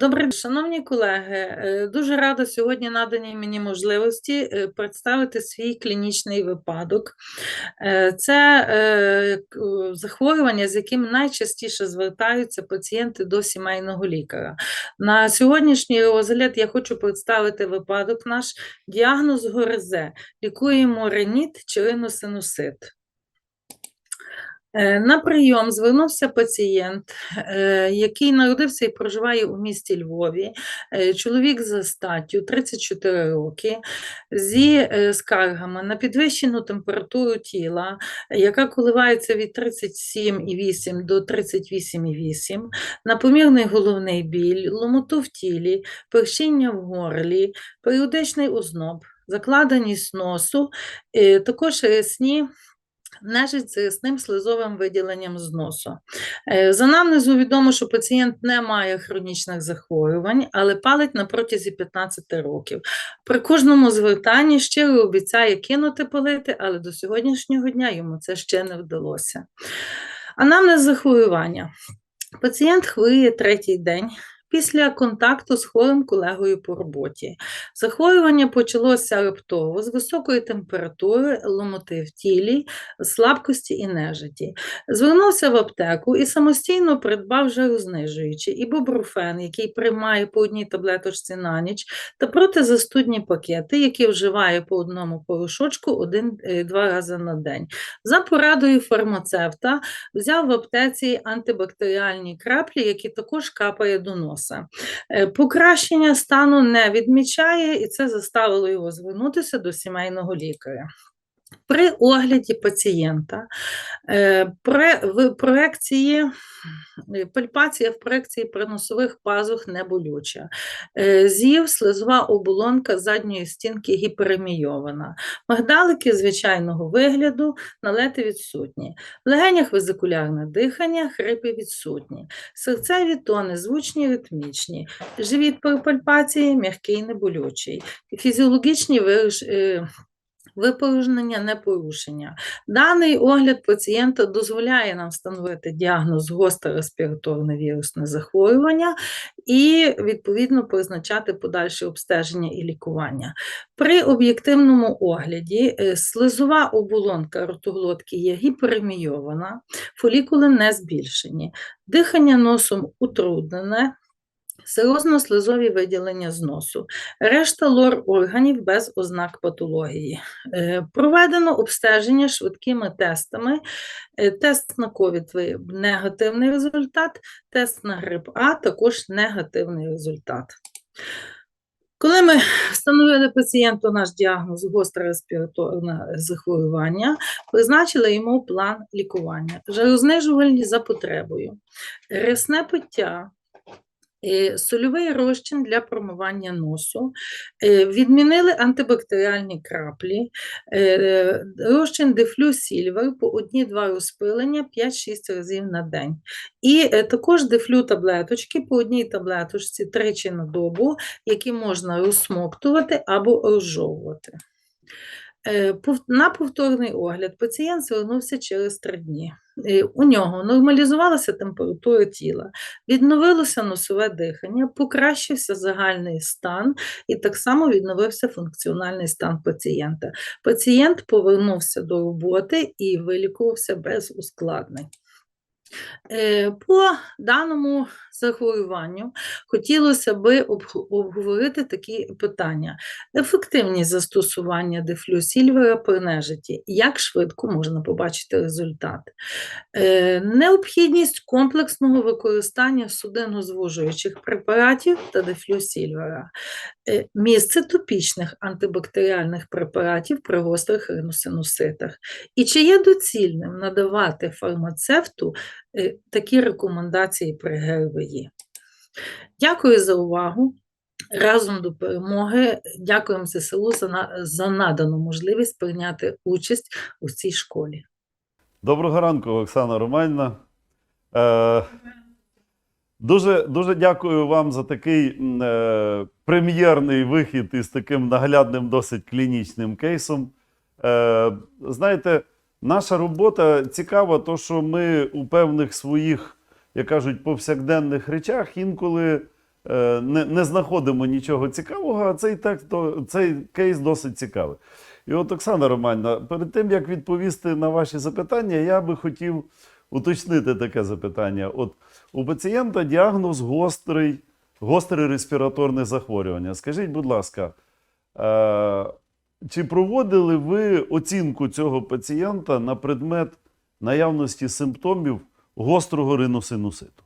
Добре, шановні колеги, е, дуже рада сьогодні наданій мені можливості е, представити свій клінічний випадок. Е, Це захворювання, з яким найчастіше звертаються пацієнти до сімейного лікаря. На сьогоднішній розгляд я хочу представити випадок наш діагноз ГОРЗ. Лікуємо реніт чи риносинусит. Е, На прийом звернувся пацієнт, е, який народився і проживає у місті Львові. Е, Чоловік за статтю 34 роки, зі скаргами на підвищену температуру тіла, яка коливається від 37,8 до 38,8, на помірний головний біль, ломоту в тілі, першіння в горлі, періодичний озноб, закладеність носу, також рясні нежить з рясним слизовим виділенням з носу. Е, З анамнезу відомо, що пацієнт не має хронічних захворювань, але палить на протязі 15 років. При кожному звертанні щиро обіцяє кинути палити, але до сьогоднішнього дня йому це ще не вдалося. Анамнез захворювання. Пацієнт хворіє третій день. Після контакту з хворим колегою по роботі. Захворювання почалося раптово з високої температури, ломоти в тілі, слабкості і нежиті. Звернувся в аптеку і самостійно придбав жарознижуючі ібупрофен, який приймає по одній таблеточці на ніч, та протизастудні пакети, які вживає по одному порошочку один-два рази на день. За порадою фармацевта взяв в аптеці антибактеріальні краплі, які також капає до носа. Е, Покращення стану не відмічає, і це заставило його звернутися до сімейного лікаря. При огляді пацієнта е, проекції, пальпація в проекції приносових пазух не болюча. Е, З'їв слизова оболонка задньої стінки гіперемійована. Мигдалики звичайного вигляду, налети відсутні. В легенях везикулярне дихання, хрипи відсутні. Серцеві тони звучні, ритмічні. Живіт при пальпації м'який, неболючий. Фізіологічні виріш- е, Випорожнення не порушення. Даний огляд пацієнта дозволяє нам встановити діагноз гостре респіраторне вірусне захворювання і, відповідно, призначати подальше обстеження і лікування. При об'єктивному огляді е, слизова оболонка ротоглотки є гіперемійована, фолікули не збільшені, дихання носом утруднене, Серозно-слизові виділення з носу, решта лор органів без ознак патології. Е, Проведено обстеження швидкими тестами. Е, Тест на ковід негативний результат, тест на грип А також негативний результат. Коли ми встановили пацієнту наш діагноз гостре респіраторне захворювання, призначили йому план лікування, жарознижувальні за потребою, рясне пиття, сольовий розчин для промивання носу, е, відмінили антибактеріальні краплі, е, розчин дефлю сільвер по одні-два розпилення 5-6 разів на день. І е, також дефлю таблеточки по одній таблеточці тричі на добу, які можна розсмоктувати або розжовувати. Е, На повторний огляд пацієнт звернувся через три дні. Е, У нього нормалізувалася температура тіла, відновилося носове дихання, покращився загальний стан і так само відновився функціональний стан пацієнта. Пацієнт повернувся до роботи і вилікувався без ускладнень. Е, По даному захворюванню хотілося би обговорити такі питання. Ефективність застосування дефлюсільвера при нежиті. Як швидко можна побачити результат? Е, Необхідність комплексного використання судинозвужуючих препаратів та дефлюсільвера. Е, Місце топічних антибактеріальних препаратів при гострих риносинуситах. І чи є доцільним надавати фармацевту такі рекомендації при ГРВІ? Дякую за увагу. Разом до перемоги. Дякуємо ЗСУ за, за надану можливість прийняти участь у цій школі. Доброго ранку, Оксана Романівна. Е, дуже, дуже дякую вам за такий е, прем'єрний вихід із таким наглядним, досить клінічним кейсом. Е, знаєте, наша робота цікава, то що ми у певних своїх, як кажуть, повсякденних речах інколи е, не, не знаходимо нічого цікавого, а цей текст, до- цей кейс досить цікавий. І от, Оксана Романівна, перед тим як відповісти на ваші запитання, я би хотів уточнити таке запитання. От у пацієнта діагноз гострий, гостре респіраторне захворювання. Скажіть, будь ласка, е, чи проводили ви оцінку цього пацієнта на предмет наявності симптомів гострого риносинуситу?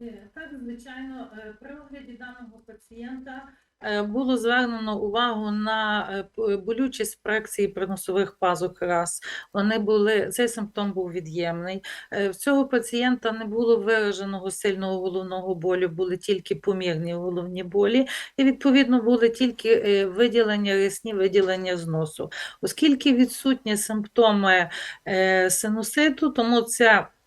Е, Так, звичайно, е, при огляді даного пацієнта було звернено увагу на е, болючість фракції приносових пазух раз. Вони були, цей симптом був від'ємний. Е, В цього пацієнта не було вираженого сильного головного болю, були тільки помірні головні болі, і відповідно були тільки е, виділення рясні, виділення з носу. Оскільки відсутні симптоми е, синуситу, тому ця е,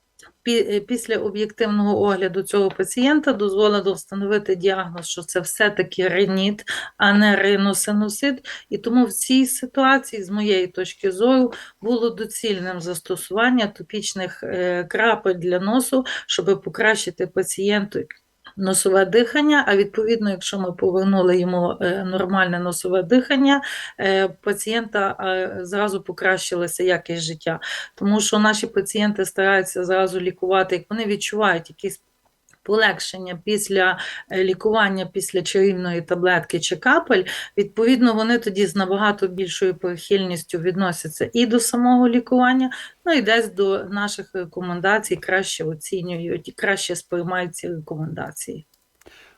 після об'єктивного огляду цього пацієнта дозволено встановити діагноз, що це все-таки реніт, а не риносинусит. І тому в цій ситуації, з моєї точки зору, було доцільним застосування топічних е, крапель для носу, щоб покращити пацієнту носове дихання. А відповідно, якщо ми повернули йому е, нормальне носове дихання, е, пацієнта е, зразу покращилася якість життя. Тому що наші пацієнти стараються зразу лікувати, як вони відчувають якісь полегшення після е, лікування після чарівної таблетки чи капель, відповідно, вони тоді з набагато більшою прихильністю відносяться і до самого лікування, ну і десь до наших рекомендацій краще оцінюють і краще сприймають ці рекомендації.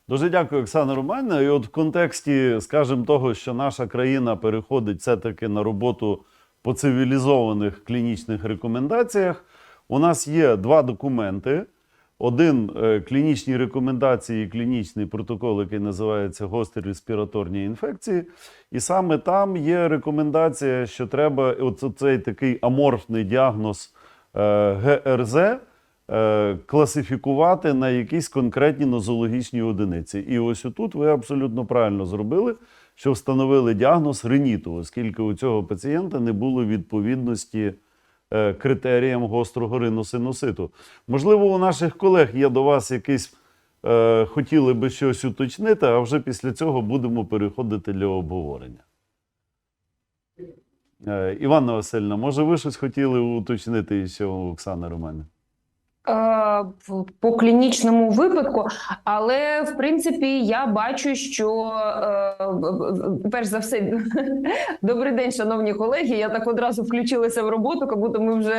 Дуже дякую, Оксана Романівна. І от в контексті, скажімо, того, що наша країна переходить все-таки на роботу по цивілізованих клінічних рекомендаціях, у нас є два документи. Один е, клінічні рекомендації, клінічний протокол, який називається гострі респіраторні інфекції. І саме там є рекомендація, що треба цей такий аморфний діагноз е, ГРЗ е, класифікувати на якісь конкретні нозологічні одиниці. І ось отут ви абсолютно правильно зробили, що встановили діагноз риніту, оскільки у цього пацієнта не було відповідності критеріям гострого риносинуситу. Можливо, у наших колег є до вас якісь е, хотіли би щось уточнити, а вже після цього будемо переходити для обговорення. Е, Іванна Васильівна, може, ви щось хотіли уточнити ще Оксани Романівни? Е, в- по клінічному випадку, але в принципі я бачу, що е, перш за все, добрий день, шановні колеги. Я так одразу включилася в роботу, як будто ми вже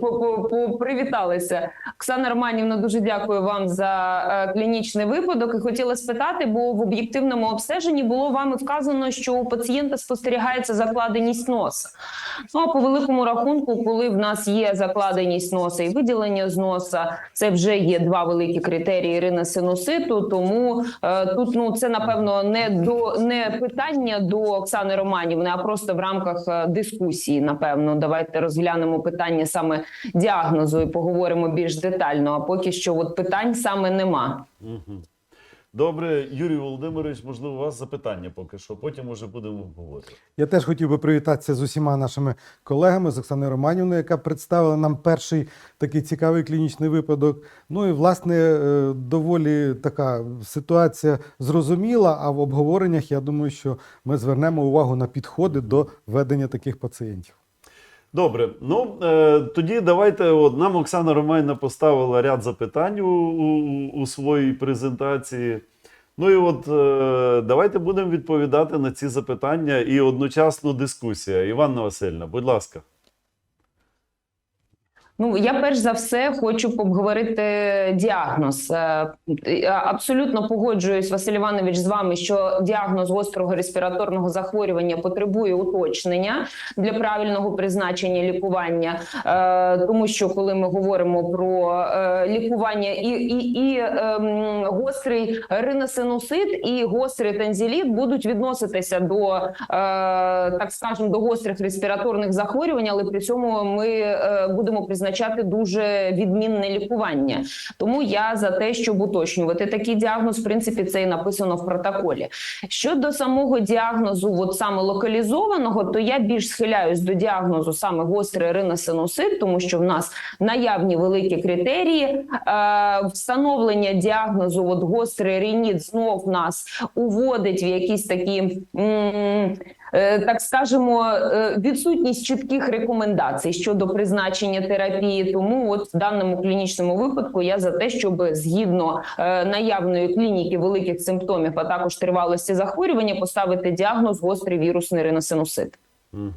по- по- по- привіталися. Оксана Романівна, дуже дякую вам за е, клінічний випадок. І хотіла спитати, бо в об'єктивному обстеженні було вами вказано, що у пацієнта спостерігається закладеність носа. Ну а по великому рахунку, коли в нас є закладеність носа і виділення з носа, це вже є два великі критерії риносинуситу. Тому е, тут ну це напевно не до не питання до Оксани Романівни, а просто в рамках е, дискусії. Напевно, давайте розглянемо питання саме діагнозу і поговоримо більш детально. А поки що, от питань саме нема. Добре, Юрій Володимирович, можливо, у вас запитання поки що, потім уже будемо обговорювати. Я теж хотів би привітатися з усіма нашими колегами, з Оксаною Романівною, яка представила нам перший такий цікавий клінічний випадок. Ну і власне е, доволі така ситуація зрозуміла. А в обговореннях я думаю, що ми звернемо увагу на підходи до ведення таких пацієнтів. Добре, ну е, тоді давайте. От нам Оксана Романівна поставила ряд запитань у, у, у своїй презентації. Ну і от е, давайте будемо відповідати на ці запитання і одночасно дискусія. Іванна Васильівна, будь ласка. Ну, я перш за все хочу обговорити діагноз. Е, Абсолютно погоджуюсь, Василь Іванович, з вами, що діагноз гострого респіраторного захворювання потребує уточнення для правильного призначення лікування, Е, тому що коли ми говоримо про е, лікування і, і, і ем, гострий риносинусит і гострий танзеліт будуть відноситися до так скажемо до гострих респіраторних захворювань, але при цьому ми будемо призначати означати дуже відмінне лікування. Тому я за те, щоб уточнювати такий діагноз, в принципі, це і написано в протоколі. Щодо самого діагнозу, от саме локалізованого, то я більш схиляюсь до діагнозу саме гострий риносинусит, тому що в нас наявні великі критерії. Е, встановлення діагнозу, от гострий риніт, знов нас уводить в якісь такі. м, Так скажемо, е, відсутність чітких рекомендацій щодо призначення терапії. Тому, от в даному клінічному випадку, я за те, щоб згідно е, наявної клініки великих симптомів, а також тривалості захворювання, поставити діагноз гострий вірусний риносинусит. Угу.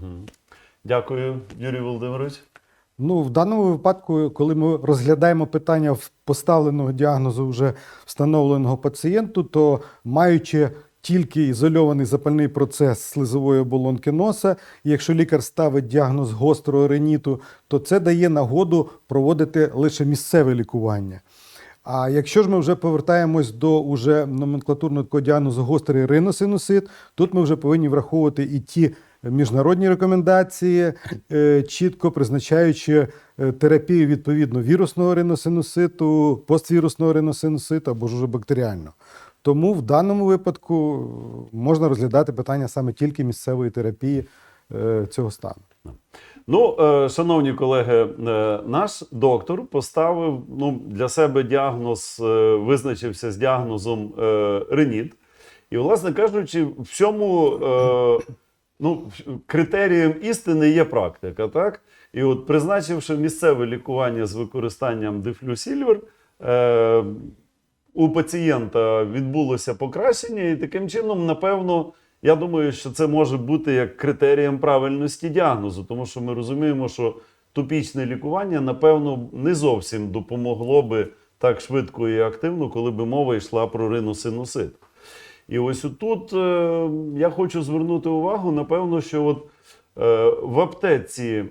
Дякую, Юрій Володимирович. Ну, в даному випадку, коли ми розглядаємо питання в- поставленого діагнозу вже встановленого пацієнту, то маючи тільки ізольований запальний процес слизової оболонки носа, якщо лікар ставить діагноз гострого риніту, то це дає нагоду проводити лише місцеве лікування. А якщо ж ми вже повертаємось до уже номенклатурного такого діагнозу гострий риносинусит, тут ми вже повинні враховувати і ті міжнародні рекомендації, е, чітко призначаючи е, терапію відповідно вірусного риносинуситу, поствірусного риносинуситу або ж уже бактеріального. Тому в даному випадку е, можна розглядати питання саме тільки місцевої терапії е, цього стану. Ну, е, шановні колеги, наш доктор поставив ну, для себе діагноз, визначився з діагнозом реніт. І, власне кажучи, в цьому ну, критерієм істини є практика. Так? І от призначивши місцеве лікування з використанням дифлюсільвер, у пацієнта відбулося покращення, і таким чином, напевно, я думаю, що це може бути як критерієм правильності діагнозу, тому що ми розуміємо, що топічне лікування, напевно, не зовсім допомогло би так швидко і активно, коли би мова йшла про риносинусит. І ось тут е, я хочу звернути увагу, напевно, що от, е, в аптеці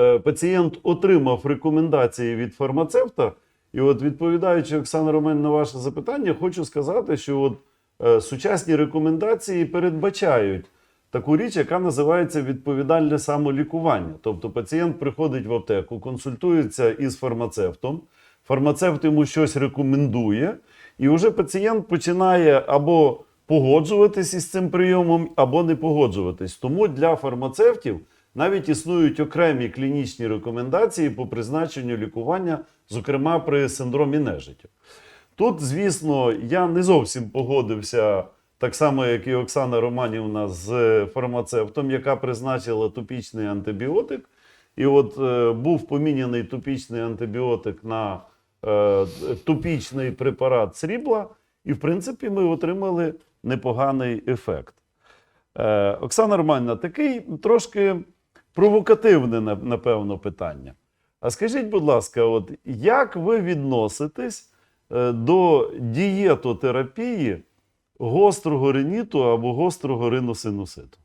е, пацієнт отримав рекомендації від фармацевта. І от відповідаючи, Оксана Роман, на ваше запитання, хочу сказати, що от, е, сучасні рекомендації передбачають таку річ, яка називається відповідальне самолікування. Тобто пацієнт приходить в аптеку, консультується із фармацевтом, фармацевт йому щось рекомендує, і вже пацієнт починає або погоджуватись із цим прийомом, або не погоджуватись. Тому для фармацевтів навіть існують окремі клінічні рекомендації по призначенню лікування, зокрема при синдромі нежиття. Тут, звісно, я не зовсім погодився, так само, як і Оксана Романівна з фармацевтом, яка призначила топічний антибіотик. І от е, був поміняний топічний антибіотик на е, топічний препарат срібла, і, в принципі, ми отримали непоганий ефект. Е, Оксана Романівна, такий трошки провокативне, напевно, питання. А скажіть, будь ласка, от як ви відноситесь е, до дієтотерапії гострого риніту або гострого риносинуситу?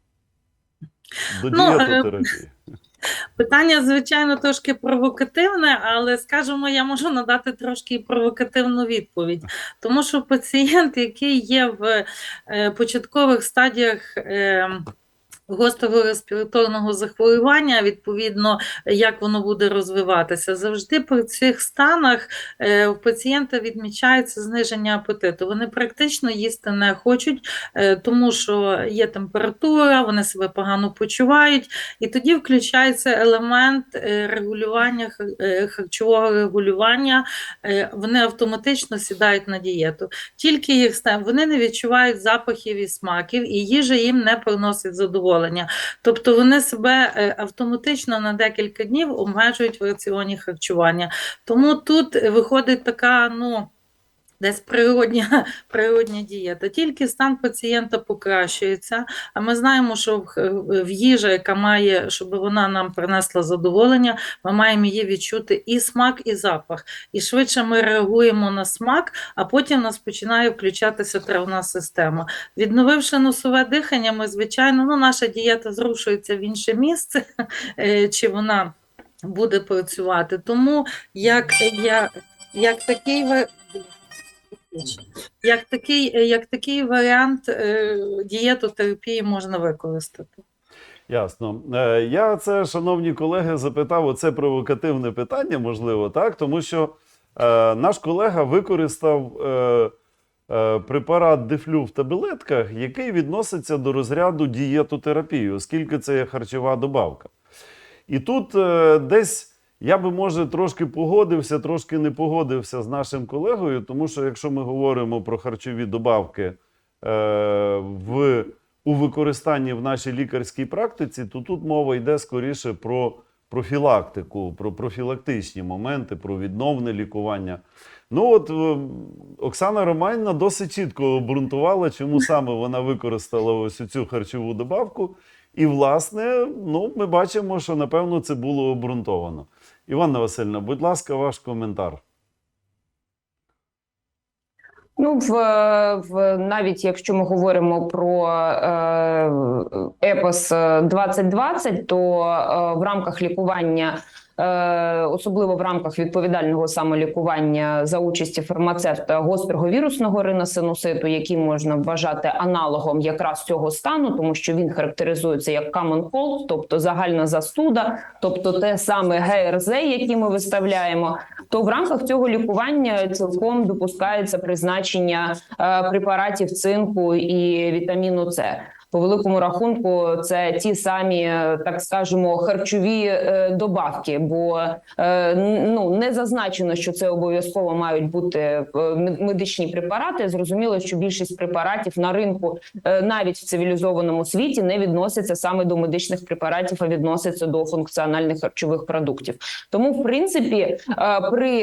До Ну, е, дієтотерапії. Питання, звичайно, трошки провокативне, але скажімо, я можу надати трошки провокативну відповідь. Тому що пацієнт, який є в е, початкових стадіях. Гострого респіраторного захворювання, відповідно, як воно буде розвиватися, завжди при цих станах е, у пацієнта відмічається зниження апетиту. Вони практично їсти не хочуть, е, тому що є температура, вони себе погано почувають, і тоді включається елемент е, регулювання харчового регулювання. Вони автоматично сідають на дієту. Тільки їх вони не відчувають запахів і смаків, і їжа їм не приносить задоволення. Тобто вони себе е, автоматично на декілька днів обмежують в раціоні харчування. Тому тут виходить така, ну. Десь природня, природня дієта. Тільки стан пацієнта покращується, а ми знаємо, що в, в їжа, яка має, щоб вона нам принесла задоволення, ми маємо її відчути і смак, і запах. І швидше ми реагуємо на смак, а потім в нас починає включатися травна система. Відновивши носове дихання, ми, звичайно, ну, наша дієта зрушується в інше місце, е, чи вона буде працювати. Тому як, як, як такий ва- як такий, як такий варіант е, дієтотерапії можна використати. Ясно. Е, Я це, шановні колеги, запитав оце провокативне питання, можливо, так? Тому що е, наш колега використав е, е, препарат дефлю в таблетках, який відноситься до розряду дієтотерапії, оскільки це є харчова добавка. І тут е, десь я би, може, трошки погодився, трошки не погодився з нашим колегою, тому що якщо ми говоримо про харчові добавки е, в, у використанні в нашій лікарській практиці, то тут мова йде скоріше про профілактику, про профілактичні моменти, про відновне лікування. Ну от е, Оксана Романівна досить чітко обґрунтувала, чому саме вона використала ось цю харчову добавку. І, власне, ну, ми бачимо, що напевно це було обґрунтовано. Іванна Васильівна, будь ласка, ваш коментар. Ну, в, в навіть якщо ми говоримо про е, епос 2020, то е, в рамках лікування, е, особливо в рамках відповідального самолікування за участі фармацевта гострого вірусного риносинуситу, який можна вважати аналогом якраз цього стану, тому що він характеризується як common cold, тобто загальна застуда, тобто те саме ГРЗ, які ми виставляємо, то в рамках цього лікування цілком допускається призначення е, препаратів цинку і вітаміну С. По великому рахунку, це ті самі, е, так скажемо, харчові е, добавки, бо е, ну не зазначено, що це обов'язково мають бути медичні препарати. Зрозуміло, що більшість препаратів на ринку навіть в цивілізованому світі не відносяться саме до медичних препаратів, а відносяться до функціональних харчових продуктів. Тому, в принципі, при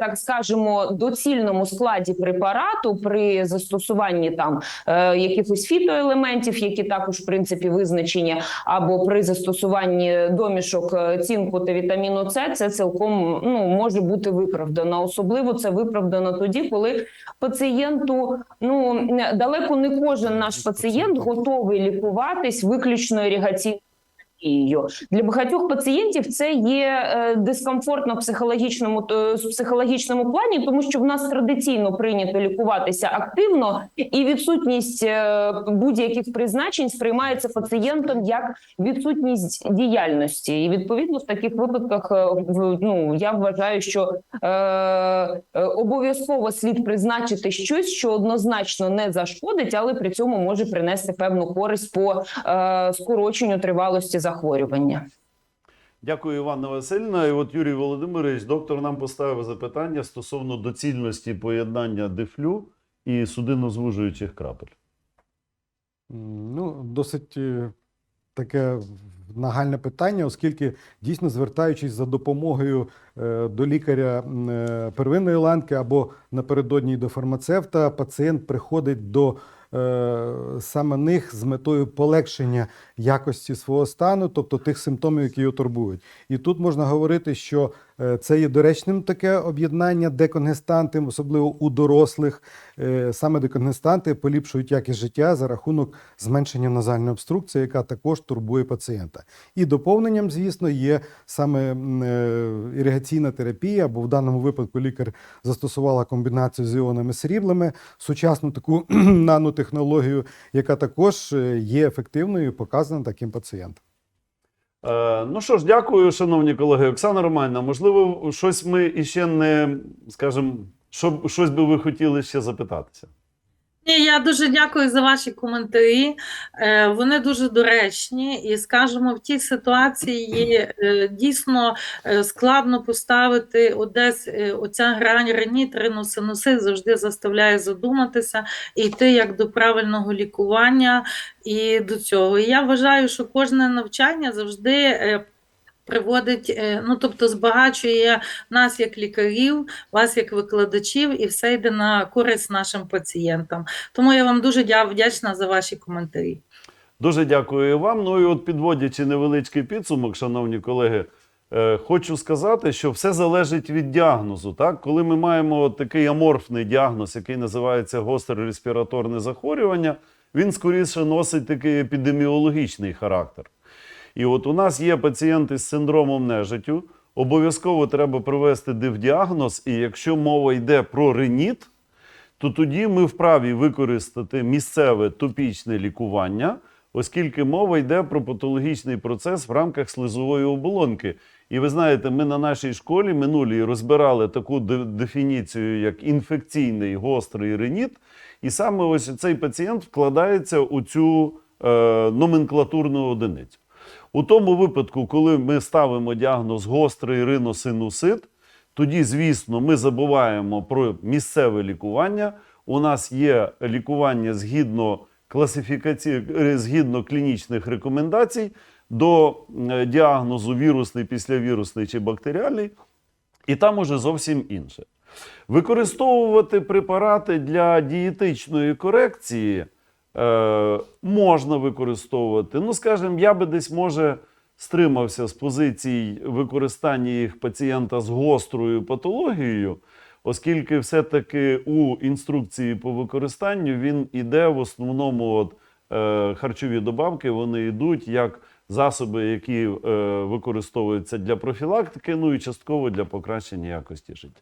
так скажемо доцільному складі препарату, при застосуванні там якихось фітоелементів, які також в принципі визначені, або при застосуванні домішок е, цінку та вітаміну С, це цілком ну може бути виправдано. Особливо це виправдано тоді, коли пацієнту ну далеко не кожен наш пацієнт готовий лікуватись виключно іригаційною терапією. Для багатьох пацієнтів це є е, дискомфортно в психологічному е, в психологічному плані, тому що в нас традиційно прийнято лікуватися активно, і відсутність е, будь-яких призначень сприймається пацієнтом як відсутність діяльності. І відповідно в таких випадках е, ну я вважаю, що е, е, обов'язково слід призначити щось, що однозначно не зашкодить, але при цьому може принести певну користь по е, скороченню тривалості захворювання. Дякую, Іванна Васильівна. І от Юрій Володимирович, доктор нам поставив запитання стосовно доцільності поєднання дефлю і судинозвужуючих крапель. Ну, досить е, таке нагальне питання, оскільки дійсно звертаючись за допомогою е, до лікаря е, первинної ланки або напередодні до фармацевта, пацієнт приходить до саме них з метою полегшення якості свого стану, тобто тих симптомів, які його турбують. І тут можна говорити, що е, це є доречним таке об'єднання деконгестанти, особливо у дорослих. Е, Саме деконгестанти поліпшують якість життя за рахунок зменшення назальної обструкції, яка також турбує пацієнта. І доповненням, звісно, є саме е, іригаційна терапія, або в даному випадку лікар застосувала комбінацію з іонами сріблими, сучасну таку нанотехнологію, яка також є ефективною і показана таким пацієнтам. Е, ну що ж, дякую, шановні колеги. Оксана Романівна, можливо, щось ми іще не, скажімо, що, щось би ви хотіли ще запитатися. Ні, я дуже дякую за ваші коментарі. Е, Вони дуже доречні, і скажімо, в тій ситуації е, дійсно е, складно поставити одесь оця грань реніт, риносинусит завжди заставляє задуматися і йти як до правильного лікування і до цього. І я вважаю, що кожне навчання завжди. Приводить, е, ну тобто збагачує нас як лікарів, вас як викладачів, і все йде на користь нашим пацієнтам. Тому я вам дуже дя- вдячна за ваші коментарі. Дуже дякую вам. Ну і от підводячи невеличкий підсумок, шановні колеги, е, хочу сказати, що все залежить від діагнозу. Так? Коли ми маємо такий аморфний діагноз, який називається гостре респіраторне захворювання, він скоріше носить такий епідеміологічний характер. І от у нас є пацієнти з синдромом нежиттю. Обов'язково треба провести дивдіагноз, і якщо мова йде про реніт, то тоді ми вправі використати місцеве топічне лікування, оскільки мова йде про патологічний процес в рамках слизової оболонки. І ви знаєте, ми на нашій школі минулій розбирали таку дефініцію, як інфекційний гострий реніт. І саме ось цей пацієнт вкладається у цю е, номенклатурну одиницю. У тому випадку, коли ми ставимо діагноз гострий риносинусит, тоді, звісно, ми забуваємо про місцеве лікування. У нас є лікування згідно класифікації, е, згідно клінічних рекомендацій до е, діагнозу вірусний, післявірусний чи бактеріальний, і там уже зовсім інше. Використовувати препарати для дієтичної корекції е, можна використовувати. Ну, скажімо, я би десь може стримався з позицій використання їх пацієнта з гострою патологією, оскільки все-таки у інструкції по використанню він іде в основному от, е, харчові добавки, вони йдуть як засоби, які е, використовуються для профілактики, ну і частково для покращення якості життя.